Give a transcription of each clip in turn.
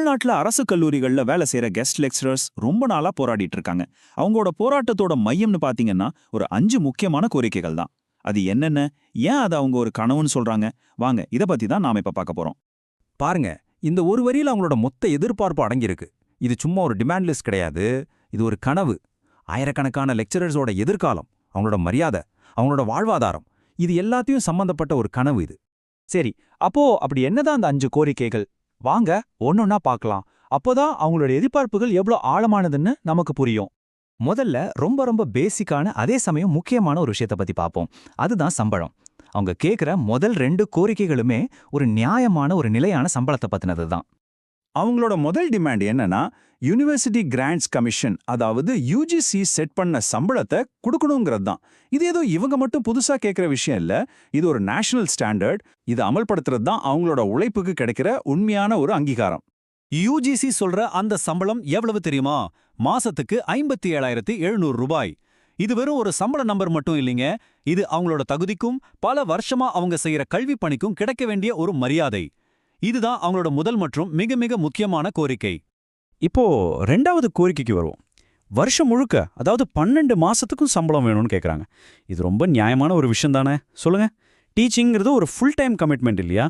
தமிழ்நாட்டுல அரசு கல்லூரிகள்ல வேலை செய்கிற கெஸ்ட் லெக்சரர்ஸ் ரொம்ப நாளா போராடிட்டு இருக்காங்க. அவங்களோட போராட்டத்தோட மையம்னு பாத்தீங்கன்னா ஒரு அஞ்சு முக்கியமான கோரிக்கைகள் தான். அது என்னென்ன? ஏன் அதை அவங்க ஒரு கனவுன்னு சொல்றாங்க? வாங்க இத பத்தி தான் நாம இப்ப பார்க்க போறோம். பாருங்க இந்த ஒரு வரியில அவங்களோட மொத்த எதிர்பார்ப்பு அடங்கியிருக்கு. இது சும்மா ஒரு டிமாண்ட் லிஸ்ட் கிடையாது. இது ஒரு கனவு. ஆயிரக்கணக்கான லெக்சரர்ஸோட எதிர்காலம் அவங்களோட மரியாதை அவங்களோட வாழ்வாதாரம் இது எல்லாத்தையும் சம்பந்தப்பட்ட ஒரு கனவு இது. சரி அப்போ அப்படி என்னதான் அந்த அஞ்சு கோரிக்கைகள் வாங்க ஒன்னொன்னா பார்க்கலாம். அப்போதான் அவங்களோட எதிர்பார்ப்புகள் எவ்வளோ ஆழமானதுன்னு நமக்கு புரியும். முதல்ல ரொம்ப ரொம்ப பேசிக்கான அதே சமயம் முக்கியமான ஒரு விஷயத்தை பத்தி பார்ப்போம். அதுதான் சம்பளம். அவங்க கேட்குற முதல் ரெண்டு கோரிக்கைகளுமே ஒரு நியாயமான ஒரு நிலையான சம்பளத்தை பத்தினது தான் அவங்களோட முதல் டிமாண்ட் என்னன்னா யுனிவர்சிட்டி கிராண்ட்ஸ் கமிஷன் அதாவது யூஜிசி செட் பண்ண சம்பளத்தை கொடுக்கணுங்கிறது தான். இது ஏதோ இவங்க மட்டும் புதுசா கேட்குற விஷயம் இல்ல. இது ஒரு நேஷனல் ஸ்டாண்டர்ட் இது அமல்படுத்துறது தான் அவங்களோட உழைப்புக்கு கிடைக்கிற உண்மையான ஒரு அங்கீகாரம். யூஜிசி சொல்ற அந்த சம்பளம் எவ்வளவு தெரியுமா? மாசத்துக்கு ஐம்பத்தி ஏழாயிரத்தி எழுநூறு ரூபாய். இது வெறும் ஒரு சம்பள நம்பர் மட்டும் இல்லைங்க. இது அவங்களோட தகுதிக்கும் பல வருஷமா அவங்க செய்யற கல்வி பணிக்கும் கிடைக்க வேண்டிய ஒரு மரியாதை. இதுதான் அவங்களோட முதல் மற்றும் மிக மிக முக்கியமான கோரிக்கை. இப்போ ரெண்டாவது கோரிக்கைக்கு வருவோம். வருஷம் முழுக்க அதாவது பன்னெண்டு மாசத்துக்கும் சம்பளம் வேணும்னு கேட்குறாங்க இது ரொம்ப நியாயமான ஒரு விஷயம் தானே? சொல்லுங்க. டீச்சிங்கிறது ஒரு ஃபுல் டைம் கமிட்மெண்ட் இல்லையா?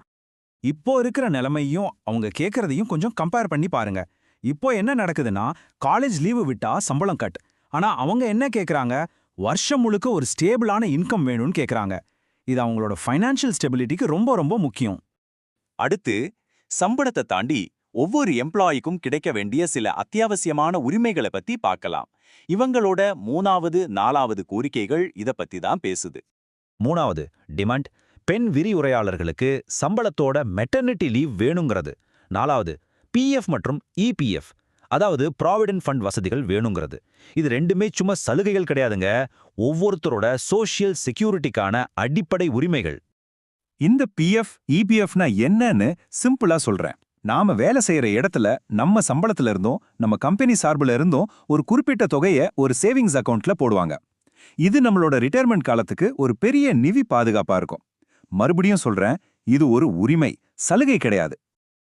இப்போ இருக்கிற நிலைமையும் அவங்க கேட்கறதையும் கொஞ்சம் கம்பேர் பண்ணி பாருங்க. இப்போ என்ன நடக்குதுன்னா காலேஜ் லீவு விட்டா சம்பளம் கட் ஆனா அவங்க என்ன கேக்குறாங்க? வருஷம் முழுக்க ஒரு ஸ்டேபிளான இன்கம் வேணும்னு கேக்குறாங்க. இது அவங்களோட ஃபைனான்ஷியல் ஸ்டெபிலிட்டிக்கு ரொம்ப ரொம்ப முக்கியம். அடுத்து சம்பளத்தை தாண்டி ஒவ்வொரு எம்ப்ளாயிக்கும் கிடைக்க வேண்டிய சில அத்தியாவசியமான உரிமைகளை பத்தி பார்க்கலாம். இவங்களோட மூணாவது நாலாவது கோரிக்கைகள் இத பத்தி தான் பேசுது. மூணாவது டிமாண்ட் பெண் விரிவுரையாளர்களுக்கு சம்பளத்தோட மெட்டர்னிட்டி லீவ் வேணுங்கிறது. நாலாவது பிஎஃப் மற்றும் இபிஎஃப் அதாவது ப்ராவிடென்ட் ஃபண்ட் வசதிகள் வேணுங்கிறது. இது ரெண்டுமே சும்மா சலுகைகள் கிடையாதுங்க. ஒவ்வொருத்தரோட சோஷியல் செக்யூரிட்டிக்கான அடிப்படை உரிமைகள். இந்த பிஎஃப் இபிஎஃப்னா என்னன்னு சிம்பிளா சொல்றேன். நாம வேலை செய்யற இடத்துல நம்ம சம்பளத்துல இருந்தும் நம்ம கம்பெனி சார்புல இருந்தும் ஒரு குறிப்பிட்ட தொகையை ஒரு சேவிங்ஸ் அக்கவுண்ட்ல போடுவாங்க. இது நம்மளோட ரிட்டையர்மெண்ட் காலத்துக்கு ஒரு பெரிய நிதி பாதுகாப்பா இருக்கும். மறுபடியும் சொல்றேன் இது ஒரு உரிமை சலுகை கிடையாது.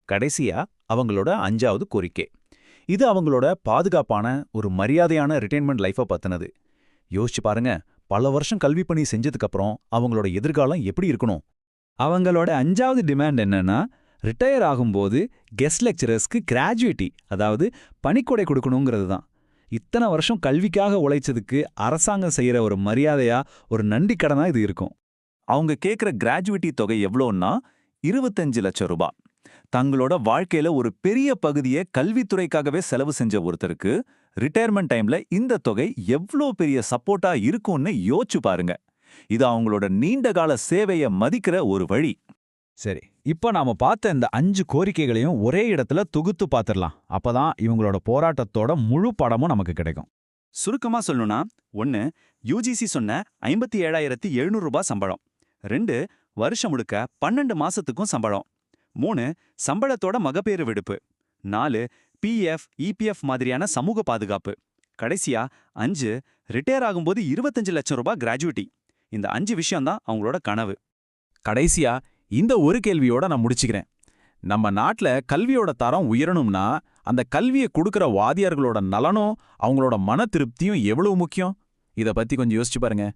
கடைசியா அவங்களோட அஞ்சாவது கோரிக்கை. இது அவங்களோட பாதுகாப்பான ஒரு மரியாதையான ரிட்டைன்மெண்ட் லைஃபை பத்தினது. யோசிச்சு பாருங்க பல வருஷம் கல்வி பணி செஞ்சதுக்கு அப்புறம் அவங்களோட எதிர்காலம் எப்படி இருக்கணும்? அவங்களோட அஞ்சாவது டிமாண்ட் என்னன்னா ரிட்டையர் ஆகும்போது கெஸ்ட் லெக்சரர்ஸ்க்கு கிராஜுவேட்டி அதாவது பணிக்கொடை கொடுக்கணுங்கிறது தான் இத்தனை வருஷம் கல்விக்காக உழைச்சதுக்கு அரசாங்கம் செய்யற ஒரு மரியாதையா ஒரு நன்றி இது இருக்கும். அவங்க கேக்குற கிராஜுவேட்டி தொகை எவ்வளோன்னா இருபத்தஞ்சு லட்சம் ரூபாய் தங்களோட வாழ்க்கையில ஒரு பெரிய பகுதியை கல்வித்துறைக்காகவே செலவு செஞ்ச ஒருத்தருக்கு ரிட்டையர்மெண்ட் டைம்ல இந்த தொகை எவ்வளோ பெரிய சப்போர்ட்டா இருக்கும்னு யோசிச்சு பாருங்க. இது அவங்களோட நீண்டகால சேவையை மதிக்கிற ஒரு வழி. சரி இப்போ நாம பார்த்த இந்த அஞ்சு கோரிக்கைகளையும் ஒரே இடத்துல தொகுத்து பார்த்துடலாம். அப்பதான் இவங்களோட போராட்டத்தோட முழு படமும் நமக்கு கிடைக்கும். சுருக்கமா சொல்லணும்னா ஒன்னு யூஜிசி சொன்ன ஐம்பத்தி ஏழாயிரத்தி எழுநூறு ரூபாய் சம்பளம். ரெண்டு வருஷம் முழுக்க பன்னெண்டு மாசத்துக்கும் சம்பளம். மூணு சம்பளத்தோட மகப்பேறு விடுப்பு. நாலு பிஎஃப் இபிஎஃப் மாதிரியான சமூக பாதுகாப்பு. கடைசியா அஞ்சு ரிட்டையர் ஆகும்போது இருபத்தஞ்சு லட்சம் ரூபாய் கிராஜுவிட்டி. இந்த அஞ்சு விஷயம்தான் அவங்களோட கனவு. கடைசியா இந்த ஒரு கேள்வியோட நான் முடிச்சுக்கிறேன். நம்ம நாட்டுல கல்வியோட தரம் உயரணும்னா அந்த கல்வியை கொடுக்குற வாதியார்களோட நலனும் அவங்களோட மன திருப்தியும் எவ்வளவு முக்கியம்? இத பத்தி கொஞ்சம் யோசிச்சு பாருங்க.